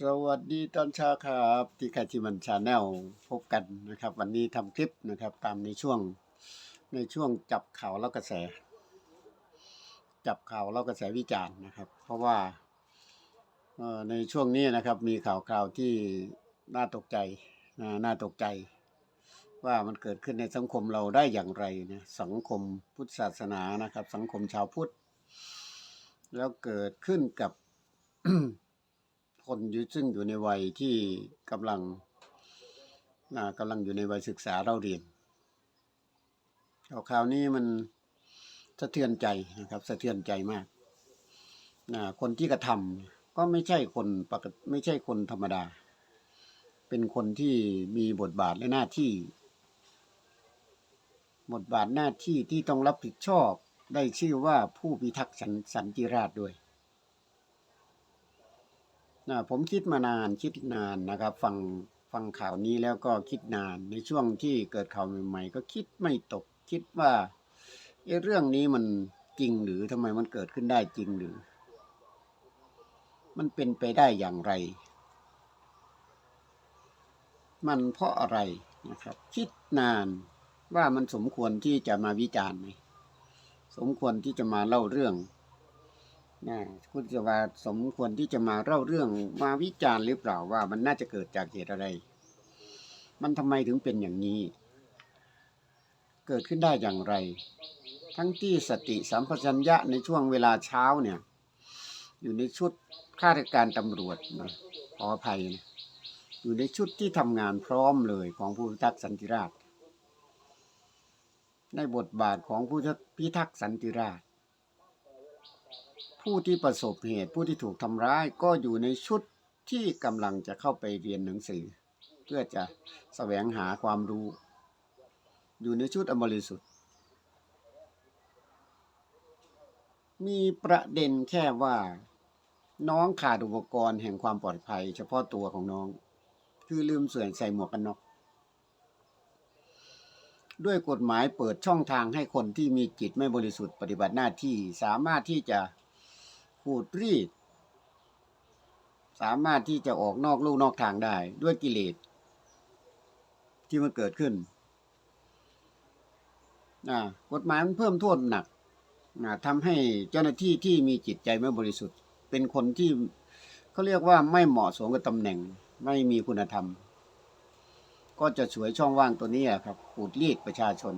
สวัสดีตอนเช้าครับที่คาจิมันชาแนลพบกันนะครับ วันนี้ทำคลิปนะครับ ตามในช่วงในช่วงจับข่าวแล้วกระแส จับข่าวแล้วกระแสวิจารณ์นะครับ เพราะว่าในช่วงนี้นะครับ มีข่าวข่าวที่น่าตกใจนน่าตกใจ ว่ามันเกิดขึ้นในสังคมเราได้อย่างไรนะสังคมพุทธศาสนานะครับ สังคมชาวพุทธ แล้วเกิดขึ้นกับ คนยู่ซึ่งอยู่ในวัยที่กำลังกำลังอยู่ในวัยศึกษาเราเรียนข่าวข่าวนี้มันสะเทือนใจนะครับ สะเทือนใจมากนะคนที่กระทำก็ไม่ใช่คนปกติไม่ใช่คนธรรมดา เป็นคนที่มีบทบาทและหน้าที่ บทบาทหน้าที่ที่ต้องรับผิดชอบได้ชื่อว่าผู้พิทักษ์สันสันติราษด้วย นะผมคิดมานานคิดนานนะครับ ฟังฟังข่าวนี้แล้วก็คิดนานในช่วงที่เกิดข่าวใหม่ๆ ก็คิดไม่ตกคิดว่าเอะเรื่องนี้มันจริงหรือทำไมมันเกิดขึ้นได้จริงหรือ มันเป็นไปได้อย่างไร มันเพราะอะไรนะครับ คิดนานว่ามันสมควรที่จะมาวิจารณ์ไหมสมควรที่จะมาเล่าเรื่อง นะคุณจะว่าสมควรที่จะมาเล่าเรื่องมาวิจารณ์หรือเปล่าว่ามันน่าจะเกิดจากเหตุอะไร มันทำไมถึงเป็นอย่างนี้ เกิดขึ้นได้อย่างไร ทั้งที่สติสัมปชัญญะในช่วงเวลาเช้าเนี่ย อยู่ในชุดข้าราชการตำรวจนะขออภัยนะอยู่ในชุดที่ทำงานพร้อมเลยของผู้พิทักษ์สันติราษฎร์ในบทบาทของผู้พิทักษ์สันติราษฎร์ ผู้ที่ประสบเหตุผู้ที่ถูกทำร้ายก็อยู่ในชุดที่กำลังจะเข้าไปเรียนหนังสือ เพื่อจะแสวงหาความรู้ อยู่ในชุดอบริสุทธิ์ มีประเด็นแค่ว่า น้องขาดอุปกรณ์แห่งความปลอดภัย เฉพาะตัวของน้อง คือลืมเสื่อใส่หมวกกันน็อกด้วยกฎหมายเปิดช่องทางให้คนที่มีจิตไม่บริสุทธิ์ปฏิบัติหน้าที่สามารถที่จะ ขูดรีด สามารถที่จะออกนอกลู่นอกทางได้ด้วยกิเลสที่มันเกิดขึ้นกฎหมายมันเพิ่มโทษหนักนะทำให้เจ้าหน้าที่ที่มีจิตใจไม่บริสุทธิ์ เป็นคนที่เขาเรียกว่าไม่เหมาะสมกับตำแหน่ง ไม่มีคุณธรรม ก็จะฉวยช่องว่างตัวนี้ครับขูดรีดประชาชน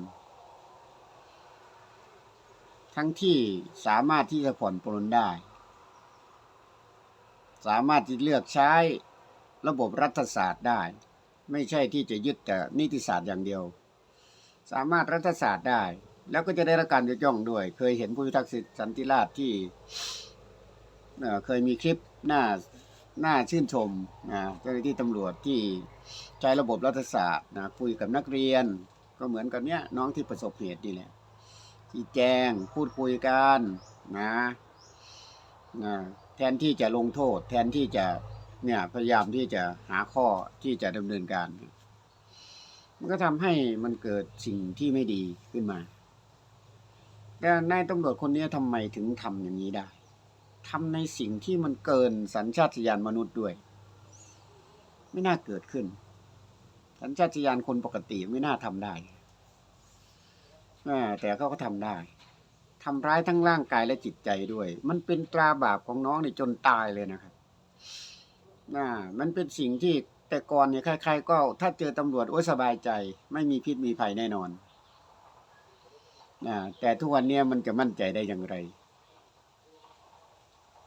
ทั้งที่สามารถที่จะผ่อนปลนได้ สามารถที่เลือกใช้ระบบรัฐศาสตร์ได้ ไม่ใช่ที่จะยึดแต่นิติศาสตร์อย่างเดียว สามารถรัฐศาสตร์ได้ แล้วก็จะได้รับการยกย่องด้วย เคยเห็นผู้พิทักษ์สันติราษฎร์ที่เคยมีคลิปหน้าหน้าชื่นชมนะเจ้าหน้าที่ตำรวจที่ใช้ระบบรัฐศาสตร์นะคุยกับนักเรียน ก็เหมือนกับเนี้ยน้องที่ประสบเหตุนี่แหละที่แจ้งพูดคุยกันนะนะ แทนที่จะลงโทษ แทนที่จะเนี่ยพยายามที่จะหาข้อที่จะดำเนินการ มันก็ทำให้มันเกิดสิ่งที่ไม่ดีขึ้นมาแต่นายตำรวจคนนี้ทำไมถึงทำอย่างนี้ได้ทำในสิ่งที่มันเกินสัญชาตญาณมนุษย์ด้วย ไม่น่าเกิดขึ้น สัญชาตญาณคนปกติไม่น่าทำได้แต่เขาก็ทำได้ ทำร้ายทั้งร่างกายและจิตใจด้วย มันเป็นตราบาปของน้องนี่จนตายเลยนะครับอ่ามันเป็นสิ่งที่แต่ก่อนเนี่ยใครๆก็ ถ้าเจอตำรวจโอ้สบายใจ ไม่มีพิษมีภัยแน่นอนอ่าแต่ทุกวันนี้มันจะมั่นใจได้อย่างไร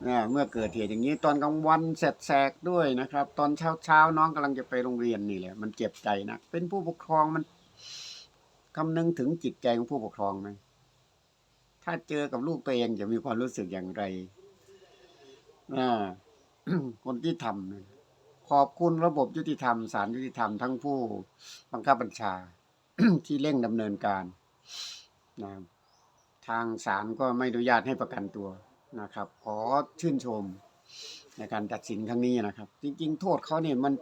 อ่าเมื่อเกิดเหตุอย่างนี้ตอนกลางวันแสกๆด้วยนะครับ ตอนเช้าๆน้องกำลังจะไปโรงเรียนนี่แหละมันเจ็บใจนะเป็นผู้ปกครองมันคำนึงถึงจิตใจของผู้ปกครองไหม ถ้าเจอกับลูกตัวเองจะมีความรู้สึกอย่างไรอ่าคนที่ทำขอบคุณระบบยุติธรรมศาลยุติธรรมทั้งผู้บังคับบัญชาที่เร่งดำเนินการนะทางศาลก็ไม่อนุญาตให้ประกันตัวนะครับ ขอชื่นชมในการตัดสินครั้งนี้นะครับ จริง ๆ โทษเขาเนี่ยมัน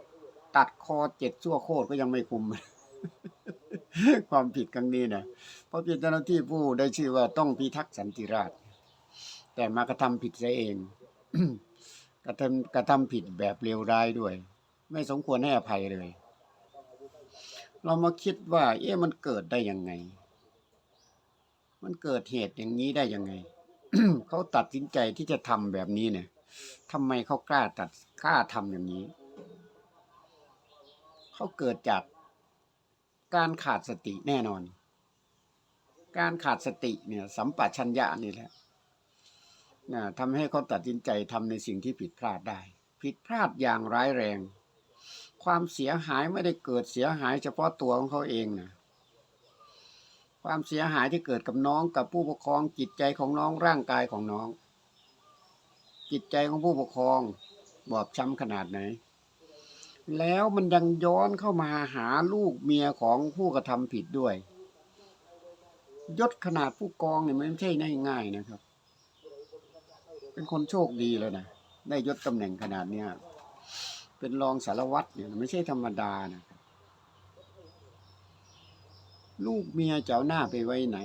ตัดคอเจ็ดชั่วโคตรก็ยังไม่คุม ความผิดครั้งนี้นะเพราะเป็นเจ้าหน้าที่ผู้ได้ชื่อว่าต้องพิทักษ์สันติราษฎร์แต่มากระทำผิดซะเอง กระทำกระทำผิดแบบเลวร้ายด้วย ไม่สมควรให้อภัยเลย เรามาคิดว่า เอ๊ะมันเกิดได้ยังไง มันเกิดเหตุอย่างนี้ได้ยังไงเขาตัดสินใจที่จะทำแบบนี้เนี่ยทำไมเขากล้าตัดกล้าทำอย่างนี้ เขาเกิดจาก การขาดสติแน่นอน การขาดสติเนี่ยสัมปชัญญะนี่แหละนะทำให้เขาตัดสินใจทำในสิ่งที่ผิดพลาดได้ ผิดพลาดอย่างร้ายแรง ความเสียหายไม่ได้เกิดเสียหายเฉพาะตัวของเขาเองนะความเสียหายที่เกิดกับน้องกับผู้ปกครองจิตใจของน้องร่างกายของน้อง จิตใจของผู้ปกครองบอบช้ำขนาดไหน แล้วมันยังย้อนเข้ามาหาลูกเมียของผู้กระทำผิดด้วย ยศขนาดผู้กองเนี่ยมันไม่ใช่ง่ายๆนะครับ เป็นคนโชคดีแล้วนะได้ยศตำแหน่งขนาดเนี้ยเป็นรองสารวัตรเนี่ยไม่ใช่ธรรมดานะลูกเมียจะเอาหน้าไปไว้ไหน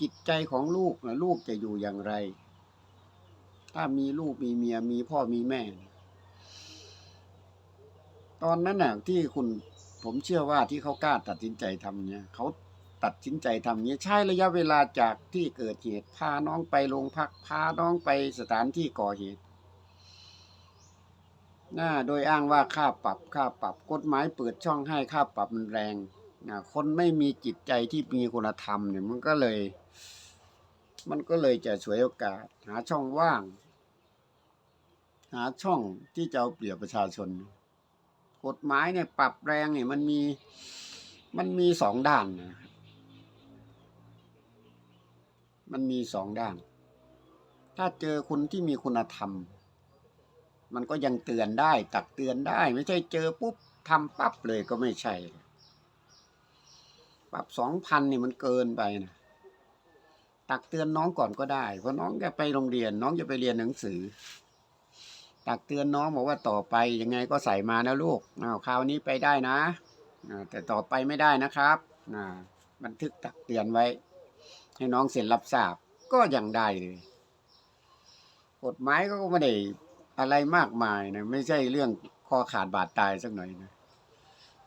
จิตใจของลูกนะลูกจะอยู่อย่างไร ถ้ามีลูกมีเมียมีพ่อมีแม่ ตอนนั้นน่ะที่คุณผมเชื่อว่าที่เขากล้าตัดสินใจทำเนี่ยเขาตัดสินใจทำเนี่ยใช้ระยะเวลาจากที่เกิดเหตุพาน้องไปโรงพักพาน้องไปสถานที่ก่อเหตุนะโดยอ้างว่าค่าปรับค่าปรับกฎหมายเปิดช่องให้ค่าปรับมันแรงนะคนไม่มีจิตใจที่มีคุณธรรมเนี่ยมันก็เลย มันก็เลยจะฉวยโอกาส หาช่องว่าง หาช่องที่จะเอาเปรียบประชาชน กฎหมายเนี่ยปรับแรงเนี่ยมันมีมันมีสองด้านนะครับมันมีสองด้าน ถ้าเจอคนที่มีคุณธรรม มันก็ยังเตือนได้ตักเตือนได้ ไม่ใช่เจอปุ๊บทำปั๊บเลยก็ไม่ใช่ ปรับสองพันนี่มันเกินไปนะตักเตือนน้องก่อนก็ได้ เพราะน้องจะไปโรงเรียน น้องจะไปเรียนหนังสือ ตักเตือนน้องบอกว่าต่อไปยังไงก็ใส่มานะลูกอ้าวคราวนี้ไปได้นะแต่ต่อไปไม่ได้นะครับบันทึกตักเตือนไว้ ให้น้องเซ็นรับทราบก็ยังได้เลยกฎหมายก็ไม่ได้อะไรมากมายนะไม่ใช่เรื่องคอขาดบาดตายสักหน่อยนะ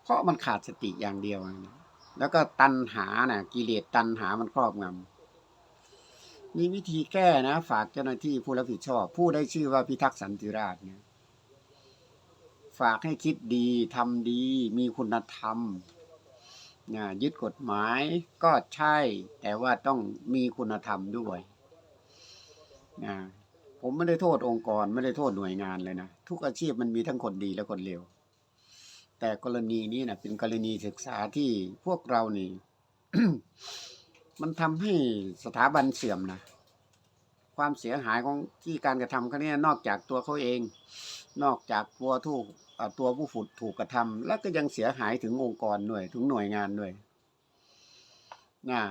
เพราะมันขาดสติอย่างเดียวนะแล้วก็ตัณหานะกิเลสตัณหามันครอบงำ มีวิธีแก้นะ ฝากเจ้าหน้าที่ผู้รับผิดชอบ ผู้ได้ชื่อว่าพิทักษ์สันติราษฎร์เนี่ยฝากให้คิดดีทำดี มีคุณธรรมนะยึดกฎหมายก็ใช่ แต่ว่าต้องมีคุณธรรมด้วยนะผมไม่ได้โทษองค์กร ไม่ได้โทษหน่วยงานเลยนะ ทุกอาชีพมันมีทั้งคนดีและคนเลวแต่กรณีนี้นะเป็นกรณีศึกษาที่พวกเรานี่ มันทำให้สถาบันเสื่อมนะความเสียหายของที่การกระทำครั้งนี้นอกจากตัวเขาเอง นอกจากตัวถูกตัวผู้ฝุดถูกกระทำแล้วก็ยังเสียหายถึงองค์กรด้วยถึงหน่วยงานด้วยนะ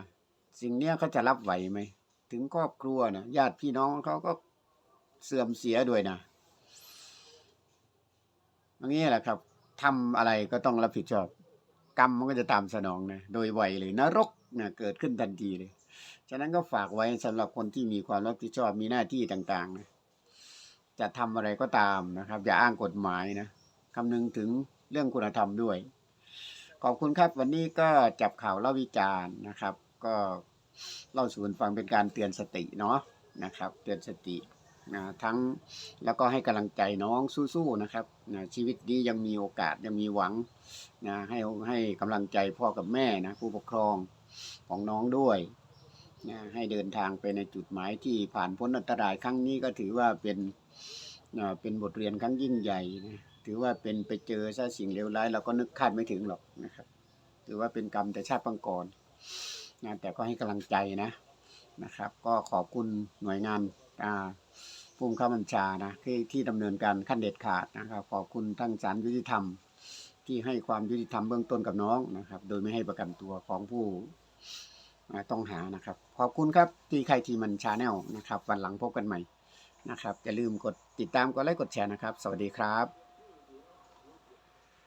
สิ่งเนี้ยเขาจะรับไหวไหมถึงครอบครัวนะญาติพี่น้องเขาก็เสื่อมเสียด้วยนะอย่างนี้แหละครับทำอะไรก็ต้องรับผิดชอบ กรรมมันก็จะตามสนองนะโดยไวเลยนรกนะเกิดขึ้นทันทีเลย ฉะนั้นก็ฝากไว้สำหรับคนที่มีความรับผิดชอบมีหน้าที่ต่างๆนะจะทำอะไรก็ตามนะครับ อย่าอ้างกฎหมายนะคำนึงถึงเรื่องคุณธรรมด้วย ขอบคุณครับวันนี้ก็จับข่าวเล่าวิจารณ์นะครับ ก็เล่าสู่นฟังเป็นการเตือนสติเนาะนะครับ เตือนสติ นะทั้งแล้วก็ให้กำลังใจน้องสู้ๆนะครับนะชีวิตนี้ยังมีโอกาสยังมีหวังนะให้ให้กำลังใจพ่อกับแม่นะผู้ปกครองของน้องด้วยนะให้เดินทางไปในจุดหมายที่ผ่านพ้นอันตรายครั้งนี้ก็ถือว่าเป็นนะเป็นบทเรียนครั้งยิ่งใหญ่นะถือว่าเป็นไปเจอซะสิ่งเลวร้ายเราก็นึกคาดไม่ถึงหรอกนะครับ ถือว่าเป็นกรรมแต่ชาติปังก่อนนะแต่ก็ให้กำลังใจนะนะครับ ก็ขอบคุณหน่วยงานอ่า ภูมิข้าบัญชานะที่ที่ดำเนินการขั้นเด็ดขาดนะครับ ขอบคุณทั้งศาลยุติธรรม ที่ให้ความยุติธรรมเบื้องต้นกับน้องนะครับ โดยไม่ให้ประกันตัวของผู้ต้องหานะครับ ขอบคุณครับที่ใครทีมันชาแนลนะครับ วันหลังพบกันใหม่นะครับอย่าลืมกดติดตามกดไลค์กดแชร์นะครับ สวัสดีครับ